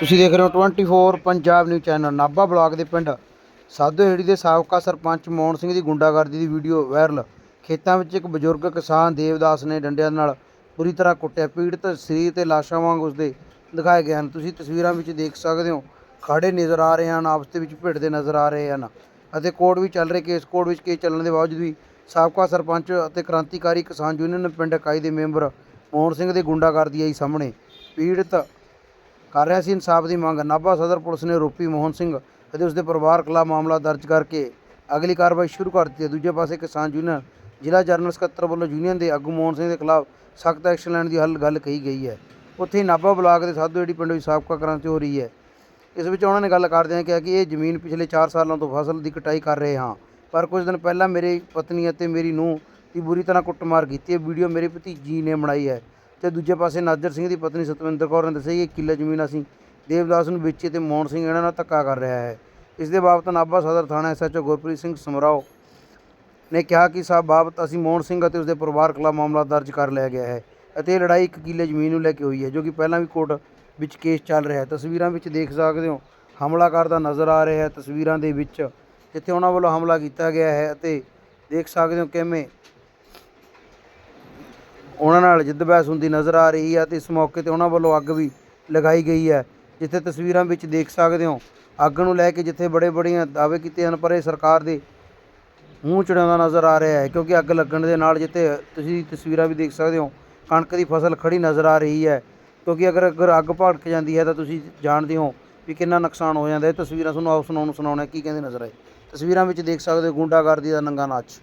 ਤੁਸੀਂ ਦੇਖ ਰਹੇ ਹੋ 24 Punjab news channel Nabha block ਦੇ ਪਿੰਡ ਸਾਧੋਹੇੜੀ ਦੇ ਸਾਬਕਾ ਸਰਪੰਚ ਮੋਹਨ ਸਿੰਘ ਦੀ ਗੁੰਡਾਗਰਦੀ ਦੀ ਵੀਡੀਓ ਵਾਇਰਲ ਖੇਤਾਂ ਵਿੱਚ ਇੱਕ ਬਜ਼ੁਰਗ ਕਿਸਾਨ ਦੇਵਦਾਸ ਨੇ ਡੰਡਿਆਂ ਨਾਲ ਪੂਰੀ ਤਰ੍ਹਾਂ ਕੁੱਟਿਆ। ਪੀੜਤ ਸਰੀਰ ਤੇ ਲਾਸ਼ਾਂ ਵਾਂਗ ਉਸਦੇ ਦਿਖਾਏ ਗਏ ਹਨ। ਤੁਸੀਂ ਤਸਵੀਰਾਂ ਵਿੱਚ ਦੇਖ ਸਕਦੇ ਹੋ, ਖਾੜੇ ਨਜ਼ਰ ਆ ਰਹੇ ਹਨ, ਆਪਸ ਦੇ ਵਿੱਚ ਭਿੜਦੇ ਨਜ਼ਰ ਆ ਰਹੇ ਹਨ ਅਤੇ ਕੋਰਟ ਵੀ ਚੱਲ ਰਹੇ ਕੇਸ ਕੋਰਟ ਵਿੱਚ ਕੇਸ ਚੱਲਣ ਦੇ ਬਾਵਜੂਦ ਵੀ ਸਾਬਕਾ ਸਰਪੰਚ ਅਤੇ ਕ੍ਰਾਂਤੀਕਾਰੀ ਕਿਸਾਨ ਯੂਨੀਅਨ ਪਿੰਡ ਇਕਾਈ ਦੇ ਮੈਂਬਰ ਮੋਹਨ ਸਿੰਘ ਦੇ ਗੁੰਡਾਗਰਦੀ ਆਈ ਸਾਹਮਣੇ। ਪੀੜਤ ਕਰ ਰਿਹਾ ਸੀ, ਇਨਸਾਫ ਦੀ ਮੰਗ। ਨਾਭਾ ਸਦਰ ਪੁਲਿਸ ਨੇ ਰੂਪੀ ਮੋਹਨ ਸਿੰਘ ਅਤੇ ਉਸ ਦੇ ਪਰਿਵਾਰ ਖਿਲਾਫ ਮਾਮਲਾ ਦਰਜ ਕਰਕੇ ਅਗਲੀ ਕਾਰਵਾਈ ਸ਼ੁਰੂ ਕਰ ਦਿੱਤੀ ਹੈ। ਦੂਜੇ ਪਾਸੇ ਕਿਸਾਨ ਯੂਨੀਅਨ ਜ਼ਿਲ੍ਹਾ ਜਨਰਲ ਸਕੱਤਰ ਵੱਲੋਂ ਯੂਨੀਅਨ ਦੇ ਆਗੂ ਮੋਹਨ ਸਿੰਘ ਦੇ ਖਿਲਾਫ ਸਖਤ ਐਕਸ਼ਨ ਲੈਣ ਦੀ ਹੱਲ, ਗੱਲ ਕਹੀ ਗਈ ਹੈ। ਉੱਥੇ ਨਾਭਾ ਬਲਾਕ ਦੇ ਸਾਧੂ ਸਾਧੂਏੜੀ ਪਿੰਡ ਵਿੱਚ ਸਾਬਕਾ ਕ੍ਰਾਂਤੀ ਹੋ ਰਹੀ ਹੈ। ਇਸ ਵਿੱਚ ਉਹਨਾਂ ਨੇ ਗੱਲ ਕਰਦਿਆਂ ਕਿਹਾ ਕਿ ਇਹ ਜ਼ਮੀਨ ਪਿਛਲੇ 4 ਸਾਲਾਂ ਤੋਂ ਫਸਲ ਦੀ ਕਟਾਈ ਕਰ ਰਹੇ ਹਾਂ, ਪਰ ਕੁਝ ਦਿਨ ਪਹਿਲਾਂ ਮੇਰੀ ਪਤਨੀ ਅਤੇ ਮੇਰੀ ਨੂੰਹ ਦੀ ਬੁਰੀ ਤਰ੍ਹਾਂ ਕੁੱਟਮਾਰ ਕੀਤੀ ਹੈ। ਵੀਡੀਓ ਮੇਰੇ ਭਤੀਜੀ ਨੇ ਬਣਾਈ ਹੈ। ਤੇ ਦੂਜੇ ਪਾਸੇ ਨਾਜਰ ਸਿੰਘ ਦੀ ਪਤਨੀ ਸਤਵਿੰਦਰ ਕੌਰ ਨੇ ਦੱਸਿਆ ਕਿ ਇਹ ਕਿੱਲਾ ਜ਼ਮੀਨ ਅਸੀਂ ਦੇਵਦਾਸ ਨੂੰ ਵੇਚੀ ਤੇ ਮੋਹਨ ਸਿੰਘ ਇਹਨਾਂ ਨਾਲ ਧੱਕਾ ਕਰ ਰਿਹਾ ਹੈ। ਇਸ ਦੇ ਬਾਬਤ ਨਾਭਾ ਸਦਰ ਥਾਣਾ ਐਸਐਚਓ ਗੁਰਪ੍ਰੀਤ ਸਿੰਘ ਸਮਰਾਓ ਨੇ ਕਿਹਾ ਕਿ ਸਾਹਿਬ ਬਾਬਤ ਅਸੀਂ ਮੋਹਨ ਸਿੰਘ ਅਤੇ ਉਸਦੇ ਪਰਿਵਾਰ ਖਿਲਾਫ ਮਾਮਲਾ ਦਰਜ ਕਰ ਲਿਆ ਗਿਆ ਹੈ ਅਤੇ ਇਹ ਲੜਾਈ ਇੱਕ ਕਿੱਲੇ ਜ਼ਮੀਨ ਨੂੰ ਲੈ ਕੇ ਹੋਈ ਹੈ, ਜੋ ਕਿ ਪਹਿਲਾਂ ਵੀ ਕੋਰਟ ਵਿੱਚ ਕੇਸ ਚੱਲ ਰਿਹਾ ਹੈ। ਤਸਵੀਰਾਂ ਵਿੱਚ ਦੇਖ ਸਕਦੇ ਹੋ ਹਮਲਾ ਕਰਦਾ ਨਜ਼ਰ ਆ ਰਿਹਾ ਹੈ ਤਸਵੀਰਾਂ ਦੇ ਵਿੱਚ, ਜਿੱਥੇ ਉਹਨਾਂ ਵੱਲੋਂ ਹਮਲਾ ਕੀਤਾ ਗਿਆ ਹੈ ਅਤੇ ਦੇਖ ਸਕਦੇ ਹੋ ਕਿਵੇਂ ਉਹਨਾਂ ਨਾਲ ਜਿੱਦ ਬਹਿਸ ਹੁੰਦੀ ਨਜ਼ਰ ਆ ਰਹੀ ਹੈ ਤੇ ਇਸ ਮੌਕੇ ਤੇ ਉਹਨਾਂ ਵੱਲੋਂ ਅੱਗ ਵੀ ਲਗਾਈ ਗਈ ਹੈ, ਜਿੱਥੇ ਤਸਵੀਰਾਂ ਵਿੱਚ ਦੇਖ ਸਕਦੇ ਹੋ, ਅੱਗ ਨੂੰ ਲੈ ਕੇ ਜਿੱਥੇ ਬੜੇ ਬੜੀਆਂ ਦਾਅਵੇ ਕੀਤੇ ਹਨ, ਪਰ ਇਹ ਸਰਕਾਰ ਦੇ ਮੂੰਹ ਚੜਾਉਂਦਾ ਨਜ਼ਰ ਆ ਰਿਹਾ ਹੈ, ਕਿਉਂਕਿ ਅੱਗ ਲੱਗਣ ਦੇ ਨਾਲ ਜਿੱਥੇ ਤੁਸੀਂ ਤਸਵੀਰਾਂ ਵੀ ਦੇਖ ਸਕਦੇ ਹੋ, ਕਣਕ ਦੀ ਫਸਲ ਖੜੀ ਨਜ਼ਰ ਆ ਰਹੀ ਹੈ, ਕਿਉਂਕਿ ਅਗਰ ਅਗਰ ਅੱਗ ਭੜਕ ਜਾਂਦੀ ਹੈ ਤਾਂ ਤੁਸੀਂ ਜਾਣਦੇ ਹੋ ਵੀ ਕਿੰਨਾ ਨੁਕਸਾਨ ਹੋ ਜਾਂਦਾ ਹੈ। ਤਸਵੀਰਾਂ ਤੁਹਾਨੂੰ ਆਪ ਸੁਣਾਉਣ ਨੂੰ ਸੁਣਾਉਣਾ ਕੀ ਕਹਿੰਦੇ ਨਜ਼ਰ ਆਏ। ਤਸਵੀਰਾਂ ਵਿੱਚ ਦੇਖ ਸਕਦੇ ਹੋ ਗੁੰਡਾਗਰਦੀ ਦਾ ਨੰਗਾ ਨਾਚ।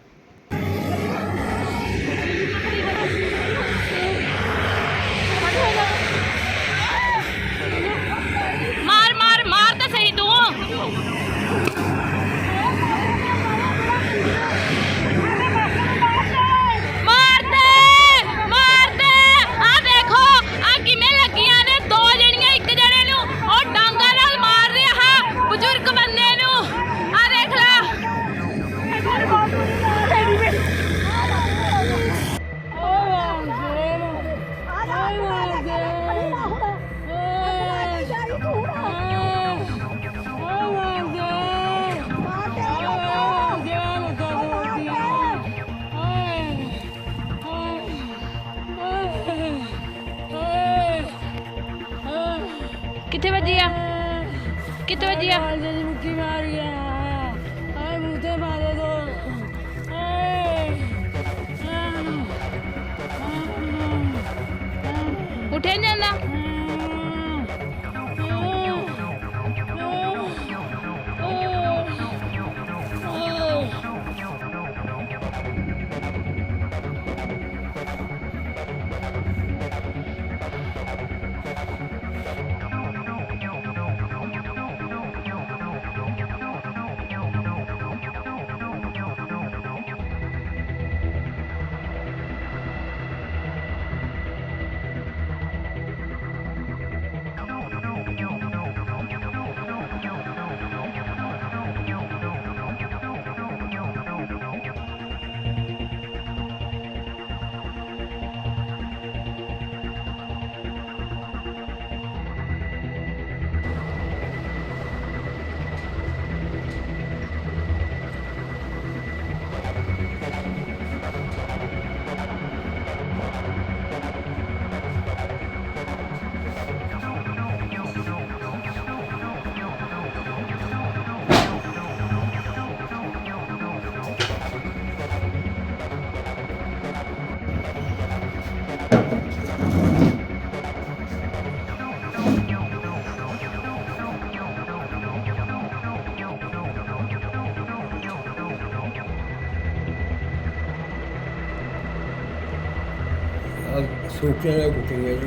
ਸੋਚਿਆ ਨਾ ਕੁੱਟਿਆ ਜੀ ਇਹ ਇਹ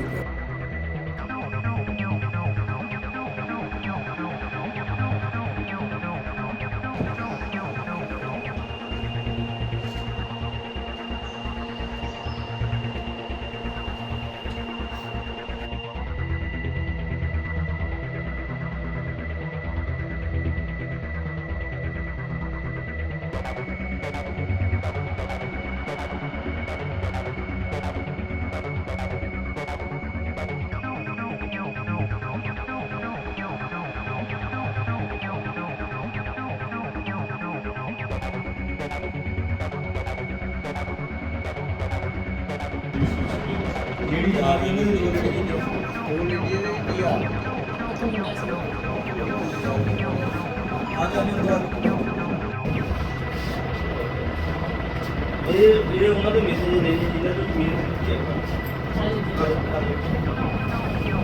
ਉਹਨਾਂ ਦੇ ਮੈਸੇਜ ਨੇ ਜਿਹਨਾਂ ਤੋਂ ਜ਼ਮੀਨ ਦਿੱਤੀ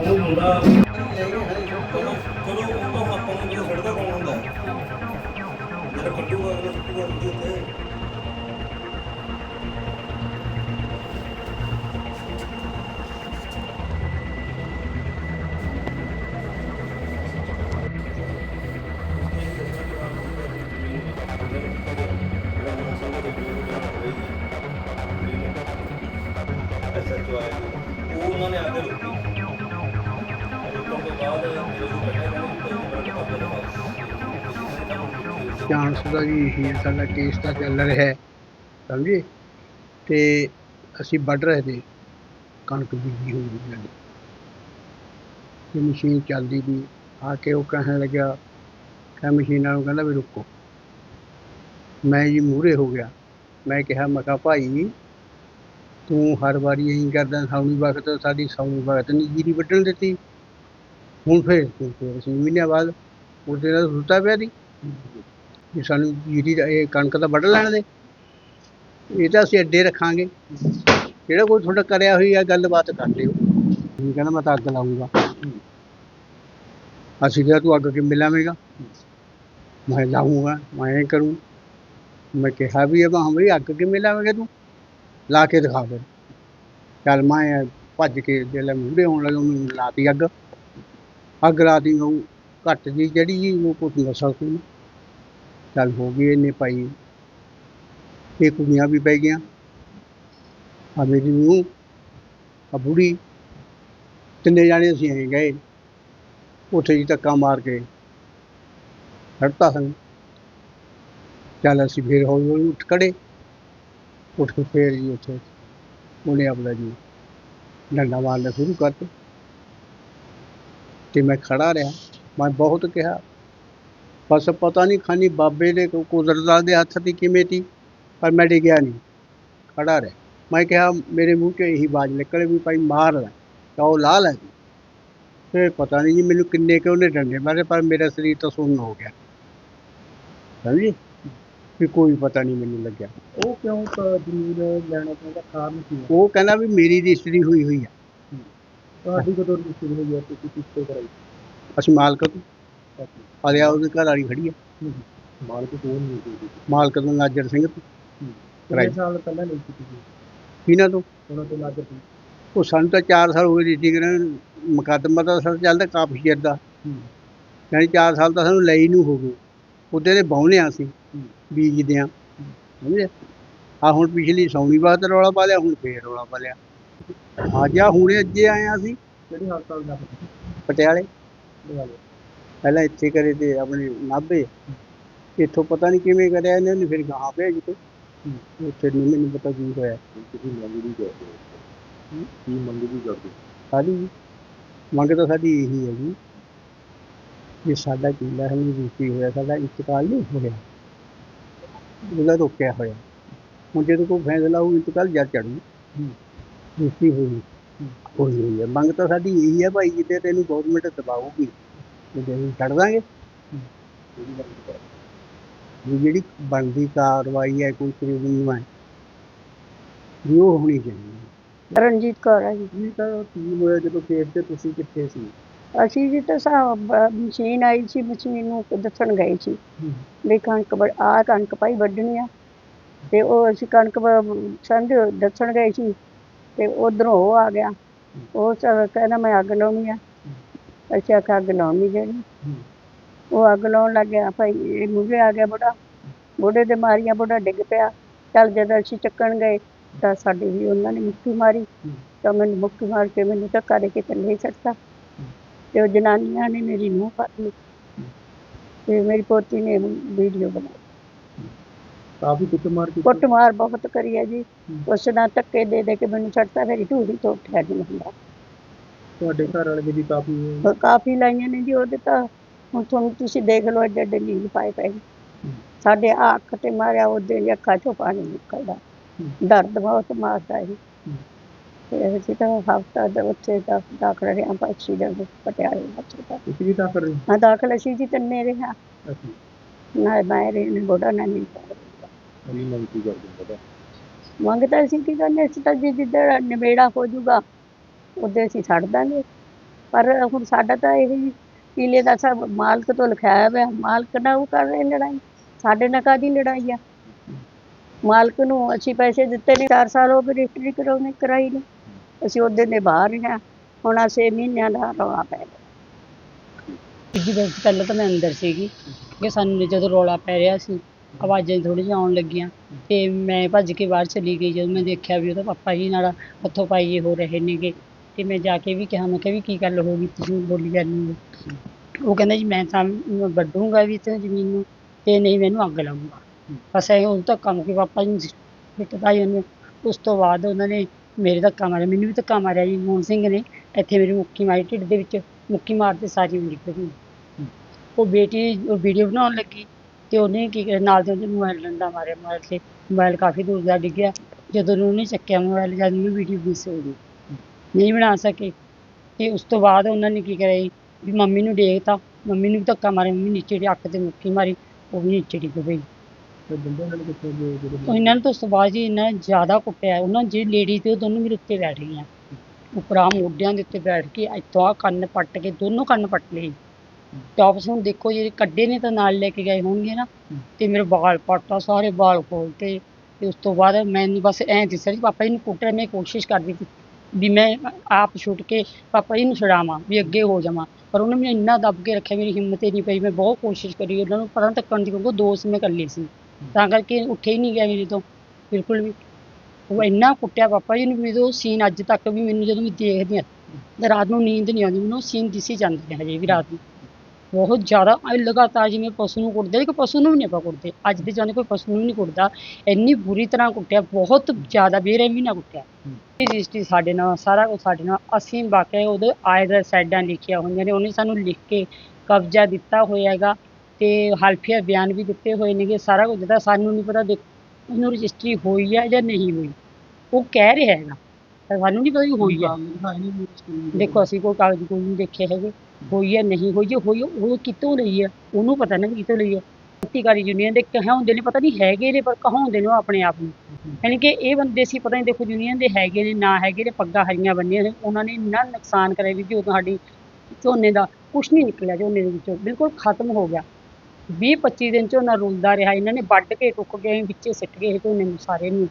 ਉਹ ਮੁੰਡਾ ਦਾ ਜੀ ਇਹੀ ਸਾਡਾ ਕੇਸ ਤਾਂ ਚੱਲ ਰਿਹਾ ਹੈ, ਸਮਝੇ? ਤੇ ਅਸੀਂ ਵੱਢ ਰਹੇ ਤੇ ਕਣਕ ਬੀਜੀ ਹੋਈ ਸੀ ਸਾਡੀ ਤੇ ਮਸ਼ੀਨ ਚੱਲਦੀ ਵੀ ਆ ਕੇ ਉਹ ਕਹਿਣ ਲੱਗਿਆ ਕਹ ਮਸ਼ੀਨਾਂ ਨੂੰ ਕਹਿੰਦਾ ਵੀ ਰੁਕੋ। ਮੈਂ ਜੀ ਮੂਹਰੇ ਹੋ ਗਿਆ। ਮੈਂ ਕਿਹਾ ਮੈਂ ਕਿਹਾ, ਭਾਈ, ਤੂੰ ਹਰ ਵਾਰੀ ਇਹੀ ਕਰਦਾ ਸਾਉਣੀ ਵਕਤ, ਸਾਡੀ ਸਾਉਣੀ ਵਕਤ ਨਹੀਂ ਜੀਰੀ ਵੱਢਣ ਦਿੱਤੀ। ਹੁਣ ਫੇਰ ਤੂੰ ਫੇਰ, ਛੇ ਮਹੀਨਿਆਂ ਬਾਅਦ, ਉਹਦੇ ਨਾਲ ਸੁੱਤਾ ਪਿਆ ਦੀ ਵੀ ਸਾਨੂੰ ਜੀਰੀ ਦਾ ਇਹ ਕਣਕ ਦਾ ਵੱਢ ਲੈਣ ਦੇ। ਇਹ ਤਾਂ ਅਸੀਂ ਅੱਡੇ ਰੱਖਾਂਗੇ। ਜਿਹੜਾ ਕੋਈ ਤੁਹਾਡਾ ਕਰਿਆ ਹੋਈ ਆ, ਗੱਲਬਾਤ ਕਰ ਲਿਓ। ਇਹ ਕਹਿੰਦਾ ਮੈਂ ਤਾਂ ਅੱਗ ਲਾਉਂਗਾ ਅਸੀਂ ਕਿਹਾ ਤੂੰ ਅੱਗ ਕਿਵੇਂ ਲਾਵੇਂਗਾ ਮੈਂ ਲਾਉਂਗਾ ਮੈਂ ਇਹ ਕਰੂੰ। ਮੈਂ ਕਿਹਾ ਵੀ ਇਹ ਹਾਂ ਬਈ ਅੱਗ ਕਿਵੇਂ ਲਾਵੇਂਗਾ ਤੂੰ? ਲਾ ਕੇ ਦਿਖਾ ਦੇ ਚੱਲ ਮੈਂ ਭੱਜ ਕੇ ਜਿਹੜਾ ਮੂਹਰੇ ਆਉਣ ਲੱਗਾ, ਉਹਨੂੰ ਲਾਤੀ ਅੱਗ। ਅੱਗ ਲਾਤੀ, ਉਹ ਘੱਟ ਜੀ, ਜਿਹੜੀ ਜੀ, ਉਹ ਕੁਝ ਨਸਲ ਸੀ। ਚੱਲ ਹੋ ਗਏ ਇਹਨੇ ਭਾਈ। ਇਹ ਕੁੜੀਆਂ ਵੀ ਪੈ ਗਈਆਂ। ਆ ਮੇਰੀ ਨੂੰ ਆ ਬੁੜੀ, ਤਿੰਨੇ ਜਾਣੇ ਅਸੀਂ ਐਂ ਗਏ। ਉੱਥੇ ਜੀ ਧੱਕਾ ਮਾਰ ਕੇ ਹਟਤਾ ਸਾਨੂੰ। ਚੱਲ ਅਸੀਂ ਫੇਰ ਹੌਲੀ ਹੌਲੀ ਉੱਠ ਖੜੇ। ਉੱਠ ਕੇ ਫੇਰ ਜੀ ਉੱਥੇ ਉਹਨੇ ਆਪਦਾ ਜੀ ਡੰਡਾ ਮਾਰਨਾ ਸ਼ੁਰੂ ਕਰਤੇ। ਤੇ ਮੈਂ ਖੜਾ ਰਿਹਾ। ਮੈਂ ਬਹੁਤ ਕਿਹਾ ਬਸ ਪਤਾ ਨਹੀਂ ਖਾਨੀ ਬਾਬੇ ਦੇ ਕੋ ਕੁਦਰਤ ਦੇ ਹੱਥ ਦੀ ਕਿਵੇਂ ਤੀ ਪਰ ਮੈਂ ਡਿੱਗਿਆ ਨਹੀਂ ਖੜਾ ਰਿਹਾ। ਮੈਂ ਕਿਹਾ ਮੇਰੇ ਮੂੰਹ 'ਚ ਇਹੀ ਆਵਾਜ਼ ਨਿਕਲੇ ਵੀ ਭਾਈ ਮਾਰ ਲੈ ਤਾਂ ਉਹ ਲਾ ਲੈ। ਤੇ ਪਤਾ ਨਹੀਂ ਜੀ ਮੈਨੂੰ ਕਿੰਨੇ ਕਿ ਉਹਨੇ ਡੰਡੇ ਮਾਰੇ ਪਰ ਮੇਰਾ ਸਰੀਰ ਤਾਂ ਸੁੰਨ ਹੋ ਗਿਆ। ਸਮਝੀ? ਵੀ ਕੋਈ ਪਤਾ ਨਹੀਂ ਮੈਨੂੰ ਲੱਗਿਆ। ਉਹ ਕਿਉਂ ਜ਼ਮੀਨ ਲੈਣਾ ਚਾਹੁੰਦਾ ਕਾਰਨ ਕੀ ਹੈ? ਉਹ ਕਹਿੰਦਾ ਵੀ ਮੇਰੀ ਰਜਿਸਟਰੀ ਹੋਈ ਹੋਈ ਆ। ਤੁਹਾਡੀ ਕਦੋਂ ਰਜਿਸਟਰੀ ਹੋਈ ਹੈ ਤੁਸੀਂ ਕਿੱਥੇ ਕਰਾਈ? ਅਸੀਂ ਮਾਲਕ ਤੋਂ। ਆਲਿਆ ਉਹਦੇ ਘਰ ਵਾਲੀ ਖੜੀ ਆ। ਮਾਲਕ ਕੋਲ ਨਹੀਂ ਸੀ ਮਾਲਕ ਤੋਂ ਨਾਜਰ ਸਿੰਘ ਤੋਂ ਕਰਾਈ ਸਾਲ ਪਹਿਲਾਂ ਸੀ ਇਹਨਾਂ ਤੋਂ? ਉਹਨਾਂ ਉਹ ਸਾਨੂੰ ਤਾਂ 4 ਸਾਲ ਹੋ ਗਏ ਰਜਿਸਟਰੀ ਕਰਨ ਮੁਕੱਦਮਾ ਤਾਂ ਸਰ ਚੱਲਦਾ ਕਾਫੀ ਚਿਰ ਦਾ। ਯਾਨੀ 4 ਸਾਲ ਤਾਂ ਸਾਨੂੰ ਲਈ ਨੂੰ ਹੋ ਗਏ। ਉਹਦੇ ਦੇ ਬਾਉਨੇ ਆ ਅਸੀਂ ਬੀਜਦੇ ਆ ਸਮਝੇ? ਆ ਹੁਣ ਪਿਛਲੀ ਸੌਣੀ ਬਾਤ ਰੌਲਾ ਪਾ ਲਿਆ ਹੁਣ ਫੇਰ ਰੌਲਾ ਪਾ ਲਿਆ ਆ ਹੁਣੇ ਅੱਜੇ ਆਏ ਆ ਅਸੀਂ। ਕਿਹੜੀ ਹਸਪਤਾਲ ਦਾ? ਪਟਿਆਲੇ। ਪਹਿਲਾਂ ਇੱਥੇ ਕਰੇ ਤੇ ਆਪਣੇ ਨਾਭੇ। ਇੱਥੋਂ ਪਤਾ ਨਹੀਂ ਕਿਵੇਂ ਕਰਿਆ ਇਹਨਾਂ ਨੇ ਫਿਰ ਗਾਹਾਂ ਭੇਜ ਕੇ। ਉੱਥੇ ਨਹੀਂ ਮੈਨੂੰ ਪਤਾ ਕੀ ਹੋਇਆ। ਤੁਸੀਂ ਮੰਗ ਵੀ ਕਰਦੇ ਹੋ। ਕੀ ਮੰਗ ਵੀ ਕਰਦੇ ਸਾਡੀ ਮੰਗ ਤਾਂ ਸਾਡੀ ਇਹੀ ਹੈ ਜੀ। ਕਿ ਸਾਡਾ ਕਿਲਾ ਹੈ ਰੁਕੀ ਹੋਇਆ ਸਾਡਾ ਇੰਤਕਾਲ ਨਹੀਂ ਹੋਇਆ। ਉਹਦਾ ਰੋਕਿਆ ਹੋਇਆ। ਹੁਣ ਜਦੋਂ ਕੋਈ ਫੈਸਲਾ ਹੋਊ ਇੰਤਕਾਲ ਜਦ ਚੜੂ ਰੁਕੀ ਹੋਈ। ਹੋਈ ਹੋਈ ਹੈ। ਮੰਗ ਤਾਂ ਸਾਡੀ ਇਹੀ ਹੈ ਭਾਈ ਜਿੱਤੇ ਤੈਨੂੰ ਗਵਰਨਮੈਂਟ ਦਬਾਊਗੀ। ਤੇ ਅਸੀਂ ਛੱਡ ਦਾਂਗੇ। ਵੀ ਜਿਹੜੀ ਬਣਦੀ ਕਾਰਵਾਈ ਹੈ ਕੋਈ ਕਾਨੂੰਨੀ ਹੈ ਵੀ ਉਹ ਹੋਣੀ ਚਾਹੀਦੀ ਹੈ। ਰਣਜੀਤ ਕੌਰ ਹੈ ਜੀ। ਕੀ ਤਾਂ ਕੀ ਹੋਇਆ ਜਦੋਂ ਕੇਸ ਤੇ ਤੁਸੀਂ ਕਿੱਥੇ ਸੀ? ਅਸੀਂ ਜੀ ਤਾਂ ਸਾ ਬ- ਮਸ਼ੀਨ ਆਈ ਸੀ ਮਸ਼ੀਨ ਨੂੰ ਦੱਸਣ ਗਏ ਸੀ। ਵੀ ਕਣਕ ਆ ਕਣਕ ਭਾਈ ਵੱਢਣੀ ਆ। ਤੇ ਉਹ ਅਸੀਂ ਕਣਕ ਵ- ਸਮਝ ਦੱਸਣ ਗਏ ਸੀ। ਤੇ ਉਧਰੋਂ ਉਹ ਆ ਗਿਆ। ਉਹ ਸਭ ਕਹਿੰਦਾ ਮੈਂ ਅੱਗ ਲਾਉਣੀ ਆ। ਅਸੀਂ ਆਖਿਆ ਅੱਗ ਲਾਉਣੀ ਜਿਹੜੀ। ਉਹ ਅੱਗ ਲਾਉਣ ਲੱਗ ਗਿਆ ਭਾਈ ਇਹ ਮੂਹਰੇ ਆ ਗਿਆ ਬੁੜਾ ਬੁੜੇ ਦੇ ਮਾਰੀਆਂ ਬੁੜਾ ਡਿੱਗ ਪਿਆ। ਚੱਲ ਜਦ ਅਸੀਂ ਚੱਕਣ ਗਏ ਤਾਂ ਸਾਡੀ ਵੀ ਉਹਨਾਂ ਨੇ ਮੁੱਕੀ ਮਾਰੀ। ਤਾਂ ਮੈਨੂੰ ਮੁੱਕੀ ਮਾਰ ਕੇ ਮੈਨੂੰ ਧੱਕਾ ਦੇ ਕੇ ਥੱਲੇ ਛੱਡਤਾ। ਤੇ ਉਹ ਜਨਾਨੀਆਂ ਨੇ ਮੇਰੀ ਨੂੰਹ ਫੜ ਲਈ। ਤੇ ਮੇਰੀ ਪੋਤੀ ਨੇ ਵੀਡੀਓ ਬਣਾਈ। ਕਾਫੀ ਕੁੱਟਮਾਰ ਕੀਤੀ। ਕੁੱਟਮਾਰ ਬਹੁਤ ਕਰੀ ਹੈ ਜੀ। ਉਸ ਨਾਲ ਧੱਕੇ ਦੇ ਦੇ ਕੇ ਮੈਨੂੰ ਛੱਡਤਾ ਮੇਰੀ ਢੂਹੀ ਤੋਂ ਉੱਠਿਆ ਨਹੀਂ ਹੁੰਦਾ ਤੁਹਾਡੇ ਘਰ ਵਾਲੇ ਦੀ ਵੀ ਕਾਫੀ ਕਾਫੀ ਲਾਈਆਂ ਨੇ ਜੀ ਉਹਦੇ ਤਾਂ ਹੁਣ ਤੁਹਾਨੂੰ ਤੁਸੀਂ ਦੇਖ ਲਓ ਐਡੇ ਐਡੇ ਨੀਲ ਪਾਏ ਪਏ ਨੇ। ਸਾਡੇ ਆਹ ਅੱਖ ਤੇ ਮਾਰਿਆ ਉਹਦੇ ਦੀ ਅੱਖਾਂ ਚੋਂ ਪਾਣੀ ਨਿਕਲਦਾ। ਦਰਦ ਬਹੁਤ ਮਾਰਦਾ ਸੀ ਤੇ ਅਸੀਂ ਤਾਂ ਹਫਤਾ ਦੇ ਉੱਥੇ ਦਾ ਦਾਖਲ ਰਿਹਾ ਪੱਛੀ ਦੇ ਪਟਿਆਲੇ ਹਸਪਤਾਲ ਤੁਸੀਂ ਵੀ ਤਾਂ ਕਰ ਰਹੇ? ਹੋ ਹਾਂ ਦਾਖਲ ਅਸੀਂ ਜੀ ਤਿੰਨੇ ਰਿਹਾ ਅੱਛਾ। ਨਾ ਮੈਂ ਰਹੇ ਨੇ ਗੋਡਾ ਨਾ ਨਹੀਂ ਅਲੀ ਮੰਗ ਕੀ ਕਰਦੇ ਹੋ? ਪਤਾ ਮੰਗਦਾ ਸੀ ਕਿ ਕਹਿੰਦੇ ਅਸੀਂ ਤਾਂ ਜੀ ਜਿੱਦਾਂ ਨਿਬੇੜਾ ਹੋ ਜਾਊਗਾ ਉਹਦੇ ਅਸੀਂ ਛੱਡ ਦਾਂਗੇ। ਪਰ ਹੁਣ ਸਾਡਾ ਤਾਂ ਇਹ ਹੀ ਕਿਲੇ ਦਾ ਸਭ ਮਾਲਕ ਤੋਂ ਲਿਖਾਇਆ ਹੋਇਆ ਮਾਲਕ ਨਾਲ ਉਹ ਕਰ ਰਹੇ ਲੜਾਈ, ਸਾਡੇ ਨਾਲ ਕਾਦੀ ਲੜਾਈ ਆ? ਮਾਲਕ ਨੂੰ ਅਸੀਂ ਪੈਸੇ ਦਿੱਤੇ ਨੇ 4 ਸਾਲ ਹੋ ਗਏ ਰਜਿਸਟਰੀ ਕਰਾਉਣੇ, ਕਰਾਈ ਨੇ। ਅਸੀਂ ਉਹਦੇ ਦੇ ਬਾਹਰ ਹਾਂ ਹੁਣ ਆ 6 ਮਹੀਨਿਆਂ ਦਾ ਰੌਲਾ ਪੈ ਗਿਆ। ਜੀ, ਬਸ ਪਹਿਲਾਂ ਤਾਂ ਮੈਂ ਅੰਦਰ ਸੀਗੀ ਕਿ ਸਾਨੂੰ ਜਦੋਂ ਰੌਲਾ ਪੈ ਰਿਹਾ ਸੀ, ਆਵਾਜ਼ਾਂ ਥੋੜੀ ਜਿਹੀ ਆਉਣ ਲੱਗੀਆਂ। ਤੇ ਮੈਂ ਭੱਜ ਕੇ ਬਾਹਰ ਚਲੀ ਗਈ, ਜਦੋਂ ਮੈਂ ਦੇਖਿਆ ਵੀ ਉਹਦਾ ਪਾਪਾ ਜੀ ਨਾਲ ਹੱਥੋਂ ਪਾਈਏ ਹੋ ਰਹੇ ਨੇਗੇ। ਤੇ ਮੈਂ ਜਾ ਕੇ ਵੀ ਕਿਹਾ, ਮੈਂ ਕਿਹਾ ਵੀ ਕੀ ਗੱਲ ਹੋ ਗਈ, ਤੁਸੀਂ ਬੋਲੀ ਜਾਂਦੇ ਹੋ। ਉਹ ਕਹਿੰਦਾ ਜੀ, ਮੈਂ ਤਾਂ ਵੱਢੂੰਗਾ ਵੀ ਤੇ ਜ਼ਮੀਨ ਨੂੰ ਤੇ ਨਹੀਂ ਮੈਨੂੰ ਅੱਗ ਲਾਊਂਗਾ। ਬਸ ਇਹ ਉਹ ਧੱਕਾ ਮੁੱਕੀ ਪਾਪਾ ਜੀ ਨੂੰ ਪਿੱਟਦਾ ਹੀ ਉਹਨੇ, ਉਸ ਤੋਂ ਬਾਅਦ ਉਹਨਾਂ ਨੇ ਮੇਰੇ ਧੱਕਾ ਮਾਰਿਆ, ਮੈਨੂੰ ਵੀ ਧੱਕਾ ਮਾਰਿਆ ਜੀ, ਮੋਹਨ ਸਿੰਘ ਨੇ। ਇੱਥੇ ਮੇਰੀ ਮੁੱਕੀ ਮਾਰੀ, ਢਿੱਡ ਦੇ ਵਿੱਚ ਮੁੱਕੀ ਮਾਰਦੇ ਸਾਰੀ ਉਮਰ ਨਿਕਲ ਉਹ ਬੇਟੀ ਉਹ ਵੀਡੀਓ ਬਣਾਉਣ ਲੱਗੀ ਤੇ ਉਹਨੇ ਕੀ ਕਰਿਆ, ਨਾਲ ਦੇ ਉਹਦੇ ਮੋਬਾਈਲ ਡੰਡਾ ਮਾਰਿਆ ਮੋਬਾਈਲ ਤੇ ਮੋਬਾਈਲ ਕਾਫੀ ਦੂਰ ਦਾ ਡਿੱਗਿਆ। ਜਦੋਂ ਉਹਨੇ ਚੱਕਿਆ ਮੋਬਾਈਲ ਜਦ ਨੂੰ ਵੀਡੀਓ ਮਿਸ ਹੋ ਗਈ। ਨਹੀਂ ਬਣਾ ਸਕੇ। ਤੇ ਉਸ ਤੋਂ ਬਾਅਦ ਉਹਨਾਂ ਨੇ ਕੀ ਕਰਿਆ ਜੀ, ਵੀ ਮੰਮੀ ਨੂੰ ਦੇਖਤਾ। ਮੰਮੀ ਨੂੰ ਵੀ ਧੱਕਾ ਮਾਰਿਆ। ਮੰਮੀ ਨੀਚੇ ਦੀ ਅੱਖ ਤੇ ਮੁੱਕੀ ਮਾਰੀ। ਉਹ ਵੀ ਨੀਚੇ ਡਿੱਗ ਪਈ। ਤੇ ਬੰਦੇ ਨਾਲ ਕਿੱਥੇ ਗਏ ਜਦੋਂ ਉਹ ਇਹਨਾਂ ਨੂੰ ਤਾਂ ਉਸ ਤੋਂ ਬਾਅਦ ਜੀ ਇੰਨਾ ਜ਼ਿਆਦਾ ਕੁੱਟਿਆ। ਉਹਨਾਂ ਜਿਹੜੀ ਲੇਡੀ ਤੇ ਉਹ ਦੋਨੋਂ ਮੇਰੇ ਉੱਤੇ ਬੈਠ ਗਈਆਂ। ਉੱਪਰਾਂ ਮੋਢਿਆਂ ਦੇ ਉੱਤੇ ਬੈਠ ਕੇ ਇੱਥੋਂ ਆਹ ਕੰਨ ਪੱਟ ਕੇ ਦੋਨੋਂ ਕੰਨ ਪੱਟ ਲਏ ਟੌਪਸ ਹੁਣ ਦੇਖੋ ਜਿਹੜੇ ਕੱਢੇ ਨੇ ਤਾਂ ਨਾਲ ਲੈ ਕੇ ਗਏ ਹੋਣਗੇ ਨਾ। ਤੇ ਮੇਰੇ ਵਾਲ ਪੱਟਾ ਸਾਰੇ ਵਾਲ ਖੋਲਤੇ। ਤੇ ਉਸ ਤੋਂ ਬਾਅਦ ਮੈਨੂੰ ਬਸ ਐਂ ਦਿਸਿਆ ਜੀ ਪਾਪਾ ਜੀ ਨੂੰ ਕੁੱਟਣ ਮੈਂ ਕੋਸ਼ਿਸ਼ ਕਰਦੀ ਸੀ। ਵੀ ਮੈਂ ਆਪ ਛੁੱਟ ਕੇ ਪਾਪਾ ਜੀ ਨੂੰ ਛੁਡਾਵਾਂ ਵੀ ਅੱਗੇ ਹੋ ਜਾਵਾਂ। ਪਰ ਉਹਨੇ ਮੈਨੂੰ ਇੰਨਾ ਦੱਬ ਕੇ ਰੱਖਿਆ ਮੇਰੀ ਹਿੰਮਤ ਹੀ ਨਹੀਂ ਪਈ। ਮੈਂ ਬਹੁਤ ਕੋਸ਼ਿਸ਼ ਕਰੀ ਉਹਨਾਂ ਨੂੰ ਪਰਾਂ ਤੱਕਣ ਦੀ ਕਿਉਂਕਿ ਦੋ ਸੀ ਮੈਂ ਇਕੱਲੀ ਸੀ। ਤਾਂ ਕਰਕੇ ਉੱਠੇ ਹੀ ਨਹੀਂ ਗਿਆ ਮੇਰੇ ਤੋਂ ਬਿਲਕੁਲ ਵੀ। ਉਹ ਇੰਨਾ ਕੁੱਟਿਆ ਪਾਪਾ ਜੀ ਨੂੰ ਵੀ ਉਹ ਸੀਨ ਅੱਜ ਤੱਕ ਵੀ ਮੈਨੂੰ ਜਦੋਂ ਵੀ ਦੇਖਦੀ ਹਾਂ ਤੇ ਰਾਤ ਨੂੰ ਨੀਂਦ ਨਹੀਂ ਆਉਂਦੀ ਮੈਨੂੰ ਉਹ ਸੀਨ ਦਿਸੀ ਜਾਂਦੇ ਨੇ ਹਜੇ ਵੀ ਰਾਤ ਨੂੰ। ਬਹੁਤ ਜ਼ਿਆਦਾ ਲਗਾਤਾਰ ਜਿਵੇਂ ਪਸ਼ੂ ਨੂੰ ਕੁੱਟਦੇ ਕਿ ਪਸ਼ੂ ਨੂੰ ਵੀ ਨਹੀਂ ਆਪਾਂ ਕੁੱਟਦੇ। ਅੱਜ ਦੇ ਜਾਣੇ ਕੋਈ ਪਸ਼ੂ ਨੂੰ ਨਹੀਂ ਕੁੱਟਦਾ। ਇੰਨੀ ਬੁਰੀ ਤਰ੍ਹਾਂ ਕੁੱਟਿਆ ਬਹੁਤ ਜ਼ਿਆਦਾ ਬੇਰਹਿਮੀ ਨਾਲ ਕੁੱਟਿਆ। ਰਜਿਸਟਰੀ ਸਾਡੇ ਨਾਲ ਸਾਰਾ ਕੁਝ ਸਾਡੇ ਨਾਲ ਅਸੀਂ ਬਾਕੀ ਉਹਦੇ ਆਏ ਦਾ ਸਾਈਡਾਂ ਲਿਖੀਆਂ ਹੋਈਆਂ ਨੇ ਉਹਨੇ ਸਾਨੂੰ ਲਿਖ ਕੇ ਕਬਜ਼ਾ ਦਿੱਤਾ ਹੋਇਆ ਹੈਗਾ ਤੇ ਹਲਫੀਆ ਬਿਆਨ ਵੀ ਦਿੱਤੇ ਹੋਏ ਨੇਗੇ ਸਾਰਾ ਕੁਝ ਦਿੱਤਾ। ਸਾਨੂੰ ਨਹੀਂ ਪਤਾ ਦੇਖ ਉਹਨੂੰ ਰਜਿਸਟਰੀ ਹੋਈ ਹੈ ਜਾਂ ਨਹੀਂ ਹੋਈ। ਉਹ ਕਹਿ ਰਿਹਾ ਹੈਗਾ। ਸਾਨੂੰ ਨਹੀਂ ਪਤਾ ਵੀ ਹੋਈ ਹੈ ਦੇਖੋ ਅਸੀਂ ਕੋਈ ਕਾਗਜ਼ ਕੋਈ ਨਹੀਂ ਦੇਖੇ ਹੈਗੇ। ਹੋਈ ਹੈ ਨਹੀਂ ਹੋਈ ਜੇ ਹੋਈ ਹੈ, ਉਹ ਕਿਤੋਂ ਲਈ ਹੈ ਉਹਨੂੰ ਪਤਾ ਨਾ ਵੀ ਕਿਤੋਂ ਲਈ ਹੈ ਕ੍ਰਾਂਤੀਕਾਰੀ ਯੂਨੀਅਨ ਦੇ ਕਹਾਉਂਦੇ ਨੇ ਪਤਾ ਨਹੀਂ ਹੈਗੇ ਨੇ ਪਰ ਕਹਾਉਂਦੇ ਨੇ ਉਹ ਆਪਣੇ ਆਪ ਨੂੰ। ਯਾਨੀ ਕਿ ਇਹ ਬੰਦੇ ਸੀ ਪਤਾ ਨਹੀਂ ਦੇਖੋ ਯੂਨੀਅਨ ਦੇ ਹੈਗੇ ਨੇ ਨਾ ਹੈਗੇ ਨੇ ਪੱਗਾਂ ਹਰੀਆਂ ਬੰਨੀਆਂ ਨੇ ਉਹਨਾਂ ਨੇ ਇੰਨਾ ਨੁਕਸਾਨ ਕਰਿਆ ਵੀ ਜੋ ਸਾਡੀ ਝੋਨੇ ਦਾ ਕੁਛ ਨਹੀਂ ਨਿਕਲਿਆ ਝੋਨੇ ਦੇ ਵਿੱਚੋਂ ਬਿਲਕੁਲ ਖਤਮ ਹੋ ਗਿਆ। 20 25 ਦਿਨ ਝੋਨਾ ਰੁਲਦਾ ਰਿਹਾ ਇਹਨਾਂ ਨੇ ਵੱਢ ਕੇ ਟੁੱਕ ਗਏ ਵਿੱਚੇ ਸਿੱਟ ਗਏ ਝੋਨੇ ਨੂੰ ਸਾਰੇ ਨੂੰ।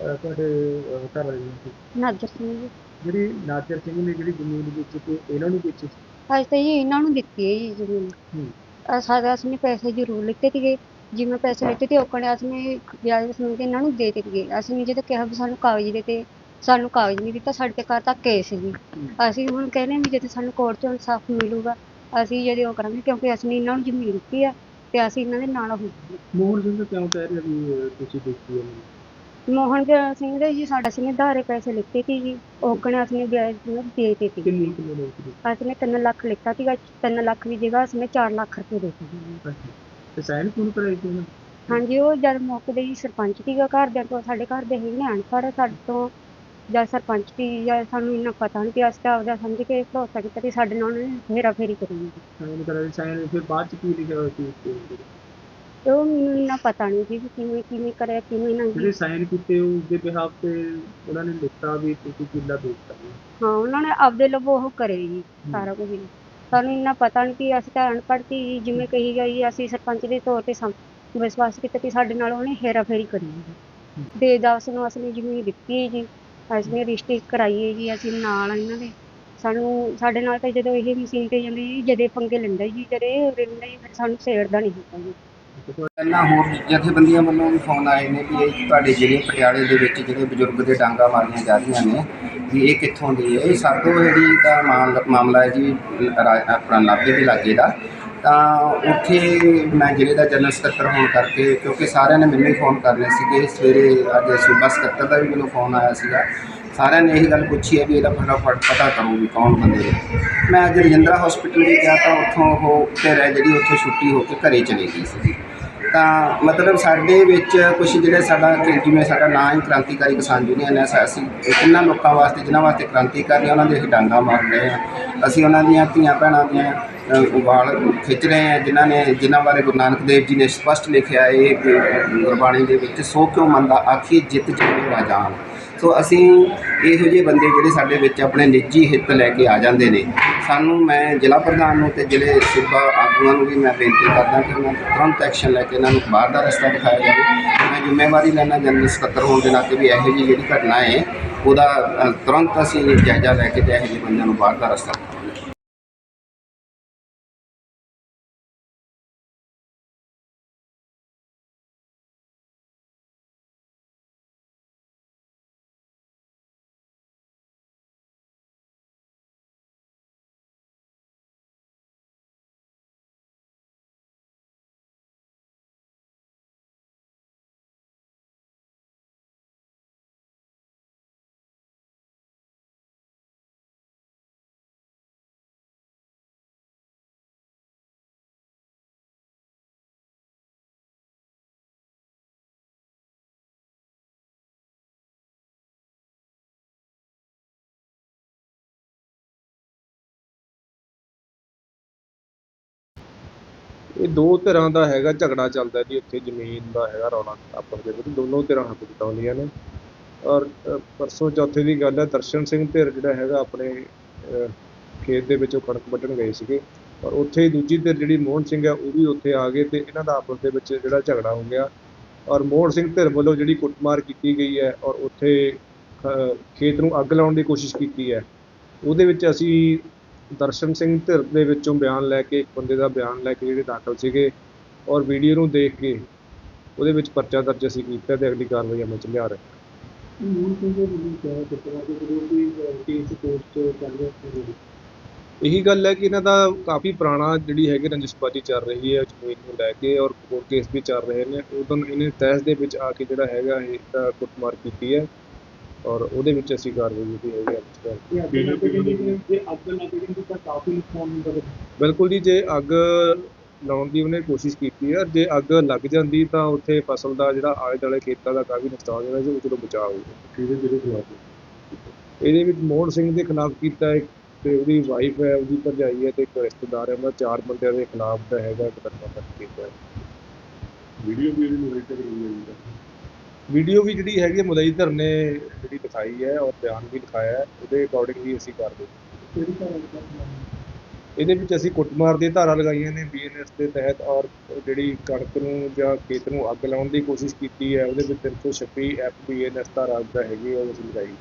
ਅਹ ਤੁਹਾਡੇ ਅਹ, ਘਰ ਵਾਲੇ ਨੇ? ਨਾਜਰ ਸਿੰਘ ਜੀ। ਜਿਹੜੀ ਨਾਜਰ ਸਿੰਘ ਨੇ ਜਿਹੜੀ ਜ਼ਮੀਨ ਵੇਚੀ ਤੇ ਇਹਨਾਂ ਨੂੰ ਵੇਚੀ ਅੱਜ ਤਾਂ ਜੀ ਇਹਨਾਂ ਨੂੰ ਦਿੱਤੀ ਹੈ ਜੀ ਜ਼ਮੀਨ। ਹੂੰ। ਅਹ ਸਾਡਾ ਅਸੀਂ ਪੈਸੇ ਜ਼ਰੂਰ ਲਿੱਤੇ ਸੀਗੇ। ਜਿਵੇਂ ਪੈਸੇ ਲਿੱਤੇ ਤੇ ਔਕਣੇ ਅਸੀਂ ਵਿਆਜ ਸਮਝ ਕੇ ਇਹਨਾਂ ਨੂੰ ਦੇ ਦਿੱਤੇ ਸੀਗੇ। ਅਸੀਂ ਜਦੋਂ ਕਿਹਾ ਵੀ ਸਾਨੂੰ ਕਾਗਜ਼ ਦੇ ਤੇ ਸਾਨੂੰ ਕਾਗਜ਼ ਨਹੀਂ ਦਿੱਤਾ ਸਾਡੇ ਤੇ ਘਰ ਤੱਕ ਕੇਸ ਜੀ। ਅਸੀਂ ਹੁਣ ਕਹਿੰਦੇ ਹਾਂ ਵੀ ਜਦੋਂ ਸਾਨੂੰ ਕੋਰਟ ਇਨਸਾਫ ਮਿਲੂਗਾ ਅਸੀਂ ਉਹ ਕਰਾਂਗੇ ਕਿਉਂਕਿ ਅਸੀਂ ਇਹਨਾਂ ਨੂੰ ਜ਼ਮੀਨ ਦਿੱਤੀ ਆ ਤੇ ਅਸੀਂ ਇਹਨਾਂ ਦੇ ਨਾਲ ਹੋਵਾਂਗੇ ਮੋਹਨ ਸਿੰਘ ਕਿਉਂ ਕਹਿ ਰਿਹਾ ਵੀ ਅਹ, ਤੁਸੀਂ ਵੇਚੀ ਹੈ ਮੋਹਨ ਜੀ- ਸਿੰਘ ਦੇ ਜੀ ਸਾਡਾ ਅਸੀਂ ਧਾਰੇ ਪੈਸੇ ਲਿੱਤੇ ਸੀ ਜੀ ਔਕਣੇ ਅਸੀਂ ਵਿਆਜ ਦੇ ਦਿੱਤੇ ਸੀ ਕਿੰਨੀ ਕਿੰਨੇ ਲੋਕ ਸੀ ਅਸੀਂ 3 ਲੱਖ ਲਿੱਤਾ ਸੀਗਾ 3 ਲੱਖ ਦੀ ਜਗ੍ਹਾ ਅਸੀਂ 4 ਲੱਖ ਰੁਪਏ ਦੇ ਦਿੱਤੇ ਅੱਛਾ। ਤੇ ਕਰਾਈ ਸੀ ਉਹਨਾਂ ਨੇ? ਹਾਂਜੀ ਉਹ ਜਦ ਮੌਕੇ ਜੀ ਸਰਪੰਚ ਸੀਗਾ ਘਰਦਿਆਂ ਤੋਂ ਸਾਡੇ ਘਰ ਦੇ ਹੈਗੇ ਨੇ ਅਨਪੜ੍ਹ ਸਾਡੇ ਤੋਂ ਜਦ ਸਰਪੰਚ ਸੀ ਜਾਂ ਸਾਨੂੰ ਇੰਨਾ ਪਤਾ ਨਹੀਂ ਸੀ ਅਸੀਂ ਤਾਂ ਆਪਦਾ ਸਮਝ ਕੇ ਭਰੋਸਾ ਕੀਤਾ ਸੀ ਸਾਡੇ ਨਾਲ ਉਹਨੇ ਹੇਰਾ ਫੇਰੀ ਕਰੀ ਜੀ ਸਾਈਨ ਕਰਾਈ ਸਾਈਨ ਫਿਰ ਬਾਅਦ ਚ ਕੀ ਲਿਖਿਆ ਹੋਇਆ ਸੀ ਉਸ ਤੇ? ਤੇ ਉਹ ਮੈਨੂੰ ਇੰਨਾ ਪਤਾ ਨਹੀਂ ਸੀ ਵੀ ਕਿਵੇਂ ਕਿਵੇਂ ਕਰਿਆ ਕਿਵੇਂ ਨਹੀਂ ਜਿਹੜੇ ਸਾਈਨ ਕੀਤੇ ਉਸ ਦੇ ਬਿਹਾਫ ਤੇ ਉਹਨਾਂ ਨੇ ਲਿਖਤਾ ਵੀ ਤੁਸੀਂ ਕਿੱਲਾ ਵੇਚਤਾ ਹਾਂ। ਉਹਨਾਂ ਨੇ ਆਪਦੇ ਲਵੋ ਉਹ ਕਰੇ ਜੀ ਸਾਰਾ ਕੁਝ। ਸਾਨੂੰ ਇੰਨਾ ਪਤਾ ਨਹੀਂ ਕਿ ਅਸੀਂ ਤਾਂ ਅਨਪੜ੍ਹ ਸੀ ਜੀ, ਜਿਵੇਂ ਕਹੀ ਗਈ ਅਸੀਂ ਸਰਪੰਚ ਦੇ ਤੌਰ ਤੇ ਸਮ ਵਿਸ਼ਵਾਸ ਕੀਤਾ ਕਿ ਸਾਡੇ ਨਾਲ ਉਹਨੇ ਹੇਰਾ ਫੇਰੀ ਕਰੀ ਜੀ। ਦੇ ਦਸ ਨੂੰ ਅਸੀਂ ਜ਼ਮੀਨ ਦਿੱਤੀ ਹੈ ਜੀ ਅਸੀਂ ਰਜਿਸਟਰੀ ਕਰਾਈ ਹੈ ਜੀ ਅਸੀਂ ਨਾਲ ਆ ਇਹਨਾਂ ਦੇ। ਸਾਨੂੰ ਸਾਡੇ ਨਾਲ ਤਾਂ ਜਦੋਂ ਇਹ ਮਸ਼ੀਨ ਤੇ ਜਾਂਦੀ ਜੀ ਜਦੇ ਪੰਗੇ ਲੈਂਦਾ ਜੀ ਜਦੇ ਜੀ ਫਿਰ ਸਾਨੂੰ ਛੇੜਦਾ ਨਹੀਂ ਹੁੰਦਾ ਜੀ। ਪਹਿਲਾਂ ਹੋਰ ਜਥੇਬੰਦੀਆਂ ਵੱਲੋਂ ਵੀ ਫੋਨ ਆਏ ਨੇ ਵੀ ਇਹ ਤੁਹਾਡੇ ਜ਼ਿਲ੍ਹੇ ਪਟਿਆਲੇ ਦੇ ਵਿੱਚ ਜਿਹੜੇ ਬਜ਼ੁਰਗ ਦੇ ਡਾਂਗਾ ਮਾਰੀਆਂ ਜਾ ਰਹੀਆਂ ਨੇ, ਵੀ ਇਹ ਕਿੱਥੋਂ ਦੀ ਹੈ? ਇਹ ਸਾਡੋ ਜਿਹੜੀ ਦਾ ਮਾਮਲਾ ਮਾਮਲਾ ਹੈ ਜੀ ਆਪਣਾ ਨਾਭੇ ਦੇ ਲਾਗੇ ਦਾ। ਤਾਂ ਉੱਥੇ ਮੈਂ ਜ਼ਿਲ੍ਹੇ ਦਾ ਜਨਰਲ ਸਕੱਤਰ ਹੋਣ ਕਰਕੇ ਕਿਉਂਕਿ ਸਾਰਿਆਂ ਨੇ ਮੈਨੂੰ ਹੀ ਫੋਨ ਕਰਨੇ ਸੀਗੇ ਸਵੇਰੇ ਅੱਜ ਸੂਬਾ ਸਕੱਤਰ ਦਾ ਵੀ ਮੈਨੂੰ ਫੋਨ ਆਇਆ ਸੀਗਾ। ਸਾਰਿਆਂ ਨੇ ਇਹ ਗੱਲ ਪੁੱਛੀ ਹੈ ਵੀ ਇਹਦਾ ਫਟਾਫਟ ਪਤਾ ਕਰੋ ਵੀ ਕੌਣ ਬੰਦੇ ਨੇ। ਮੈਂ ਅੱਜ ਰਜਿੰਦਰਾ ਹਸਪੀਟਲ ਵੀ ਗਿਆ ਤਾਂ ਉੱਥੋਂ ਉਹ ਤੇ ਰਹਿ ਜਿਹੜੀ ਉੱਥੇ ਛੁੱਟੀ ਹੋ ਕੇ ਘਰੇ ਚਲੀ ਗਈ ਸੀ ਤਾਂ ਮਤਲਬ ਸਾਡੇ ਵਿੱਚ ਕੁਝ ਜਿਹੜੇ ਸਾਡਾ ਜਿਵੇਂ ਸਾਡਾ ਨਾਂ ਹੀ ਕ੍ਰਾਂਤੀਕਾਰੀ ਕਿਸਾਨ ਯੂਨੀਅਨ ਹੈ ਅਸੀਂ ਕਿੰਨਾ ਲੋਕਾਂ ਵਾਸਤੇ ਜਿਨ੍ਹਾਂ ਵਾਸਤੇ ਕ੍ਰਾਂਤੀਕਾਰੀ ਆ, ਉਹਨਾਂ ਦੇ ਅਸੀਂ ਡਾਂਗਾ ਮਾਰ ਰਹੇ ਹਾਂ। ਅਸੀਂ ਉਹਨਾਂ ਦੀਆਂ ਧੀਆਂ ਭੈਣਾਂ ਦੀਆਂ ਵਾਲ ਖਿੱਚ ਰਹੇ ਹੈ ਜਿਨ੍ਹਾਂ ਨੇ ਜਿਨ੍ਹਾਂ ਬਾਰੇ ਗੁਰੂ ਨਾਨਕ ਦੇਵ ਜੀ ਨੇ ਸਪਸ਼ਟ ਲਿਖਿਆ ਇਹ ਗੁਰਬਾਣੀ ਦੇ ਵਿੱਚ, ਸੋ ਕਿਉਂ ਮੰਦਾ ਆਖੀ ਜਿੱਤ ਜਾਵੇ ਰਾਜਾਨ ਸੋ ਅਸੀਂ ਇਹੋ ਜਿਹੇ ਬੰਦੇ ਜਿਹੜੇ ਸਾਡੇ ਵਿੱਚ ਆਪਣੇ ਨਿੱਜੀ ਹਿੱਤ ਲੈ ਕੇ ਆ ਜਾਂਦੇ ਨੇ। ਸਾਨੂੰ ਮੈਂ ਜ਼ਿਲ੍ਹਾ ਪ੍ਰਧਾਨ ਨੂੰ ਤੇ ਜ਼ਿਲ੍ਹੇ ਸੂਬਾ ਆਗੂਆਂ ਨੂੰ ਵੀ ਮੈਂ ਬੇਨਤੀ ਕਰਦਾ ਕਿ ਉਹਨਾਂ ਨੂੰ ਤੁਰੰਤ ਐਕਸ਼ਨ ਲੈ ਕੇ ਇਹਨਾਂ ਨੂੰ ਬਾਹਰ ਦਾ ਰਸਤਾ ਦਿਖਾਇਆ ਜਾਵੇ। ਮੈਂ ਜ਼ਿੰਮੇਵਾਰੀ ਲੈਣਾ ਜਨਰਲ ਸਕੱਤਰ ਹੋਣ ਦੇ ਨਾਤੇ ਵੀ ਇਹੋ ਜਿਹੀ ਜਿਹੜੀ ਘਟਨਾ ਹੈ, ਉਹਦਾ ਤੁਰੰਤ ਅਸੀਂ ਜਾਇਜ਼ਾ ਲੈ ਕੇ ਤੇ ਇਹੋ ਜਿਹੇ ਬੰਦਿਆਂ ਨੂੰ ਬਾਹਰ ਦਾ ਰਸਤਾ ਇਹ ਦੋ ਧਿਰਾਂ ਦਾ ਹੈਗਾ ਝਗੜਾ ਚੱਲਦਾ ਜੀ ਉੱਥੇ ਜ਼ਮੀਨ ਦਾ ਹੈਗਾ ਰੌਲਾ ਆਪਸ ਦੇ ਵਿੱਚ ਦੋਨੋਂ ਧਿਰਾਂ ਹੱਥ ਜਤਾਉਂਦੀਆਂ ਨੇ। ਔਰ ਪਰਸੋਂ ਚੌਥੇ ਦੀ ਗੱਲ ਹੈ ਦਰਸ਼ਨ ਸਿੰਘ ਧਿਰ ਜਿਹੜਾ ਹੈਗਾ ਆਪਣੇ ਖੇਤ ਦੇ ਵਿੱਚੋਂ ਕਣਕ ਵੱਢਣ ਗਏ ਸੀਗੇ। ਔਰ ਉੱਥੇ ਹੀ ਦੂਜੀ ਧਿਰ ਜਿਹੜੀ ਮੋਹਨ ਸਿੰਘ ਹੈ ਉਹ ਵੀ ਉੱਥੇ ਆ ਗਏ ਤੇ ਇਹਨਾਂ ਦਾ ਆਪਸ ਦੇ ਵਿੱਚ ਜਿਹੜਾ ਝਗੜਾ ਹੋ ਗਿਆ। ਔਰ ਮੋਹਨ ਸਿੰਘ ਧਿਰ ਵੱਲੋਂ ਜਿਹੜੀ ਕੁੱਟਮਾਰ ਕੀਤੀ ਗਈ ਹੈ ਔਰ ਉੱਥੇ ਅ, ਖੇਤ ਨੂੰ ਅੱਗ ਲਾਉਣ ਦੀ ਕੋਸ਼ਿਸ਼ ਕੀਤੀ ਹੈ ਉਹਦੇ ਵਿੱਚ ਅਸੀਂ ਦਰਸ਼ਨ ਸਿੰਘ ਧਿਰ ਦੇ ਵਿੱਚੋਂ ਬਿਆਨ ਲੈ ਕੇ ਇੱਕ ਬੰਦੇ ਦਾ ਬਿਆਨ ਲੈ ਕੇ ਜਿਹੜੇ ਦਾਖਲ ਸੀਗੇ ਔਰ ਵੀਡੀਓ ਨੂੰ ਦੇਖ ਕੇ ਉਹਦੇ ਵਿੱਚ ਪਰਚਾ ਦਰਜ ਅਸੀਂ ਕੀਤਾ ਤੇ ਅਗਲੀ ਕਾਰਵਾਈ ਅਮਲ ਚ ਲਿਆ ਰਹੇ ਇਹੀ ਗੱਲ ਹੈ ਕਿ ਇਹਨਾਂ ਦਾ ਕਾਫੀ ਪੁਰਾਣਾ ਜਿਹੜੀ ਹੈਗੀ ਰੰਜਿਸ਼ਬਾਜੀ ਚੱਲ ਰਹੀ ਹੈ ਜ਼ਮੀਨ ਨੂੰ ਲੈ ਕੇ ਔਰ ਕੋਰਟ ਕੇਸ ਵੀ ਚੱਲ ਰਹੇ ਨੇ। ਉਦੋਂ ਇਹਨੇ ਤਹਿਸ ਦੇ ਵਿੱਚ ਆ ਕੇ ਜਿਹੜਾ ਹੈਗਾ ਇਹ ਕੁੱਟਮਾਰ ਕੀਤੀ ਹੈ। ਔਰ ਉਹਦੇ ਵਿੱਚ ਅਸੀਂ ਕਾਰਵਾਈ ਜਿਹੜੀ ਹੈਗੀ ਆ ਬਿਲਕੁਲ ਜੀ ਜੇ ਅੱਗ ਲਾਉਣ ਦੀ ਉਹਨੇ ਕੋਸ਼ਿਸ਼ ਕੀਤੀ ਹੈ ਜੇ ਅੱਗ ਲੱਗ ਜਾਂਦੀ ਤਾਂ ਉੱਥੇ ਫਸਲ ਦਾ ਜਿਹੜਾ ਆਲੇ ਦੁਆਲੇ ਖੇਤਾਂ ਦਾ ਕਾਫੀ ਨੁਕਸਾਨ ਹੋਣਾ ਸੀ ਉਹ ਚਲੋ ਬਚਾਅ ਖਿਲਾਫ? ਇਹਦੇ ਵਿੱਚ ਮੋਹਨ ਸਿੰਘ ਦੇ ਖਿਲਾਫ ਕੀਤਾ ਹੈ ਤੇ ਉਹਦੀ ਵਾਈਫ ਹੈ ਉਹਦੀ ਭਰਜਾਈ ਹੈ ਤੇ ਇੱਕ ਰਿਸ਼ਤੇਦਾਰ ਹੈ ਉਹਨਾਂ ਚਾਰ ਬੰਦਿਆਂ ਦੇ ਖਿਲਾਫ ਦਾ ਹੈਗਾ ਦਰਜ ਕੀਤਾ ਹੈ। ਵੀਡੀਓ ਵੀ ਵੀਡੀਓ ਵੀ ਜਿਹੜੀ ਹੈਗੀ ਹੈ ਮੁਦਈ ਧਰ ਨੇ ਜਿਹੜੀ ਦਿਖਾਈ ਹੈ ਔਰ ਬਿਆਨ ਵੀ ਲਿਖਾਇਆ ਹੈ ਉਹਦੇ ਅਕੋਰਡਿੰਗ ਵੀ ਅਸੀਂ ਕਰਦੇ ਇਹਦੇ ਵਿੱਚ ਅਸੀਂ ਕੁੱਟਮਾਰ ਦੀ ਧਾਰਾ ਲਗਾਈਆਂ ਨੇ ਬੀਐਨਐਸ ਦੇ ਤਹਿਤ ਔਰ ਜਿਹੜੀ ਕਣਕ ਨੂੰ ਜਾਂ ਖੇਤ ਨੂੰ ਅੱਗ ਲਾਉਣ ਦੀ ਕੋਸ਼ਿਸ਼ ਕੀਤੀ ਹੈ ਉਹਦੇ ਵਿੱਚ 326 ਐਫ ਬੀਐਨਐਸ ਧਾਰਾ ਦਾ ਹੈਗੀ ਹੈ ਉਹ ਅਸੀਂ ਲਗਾਈ।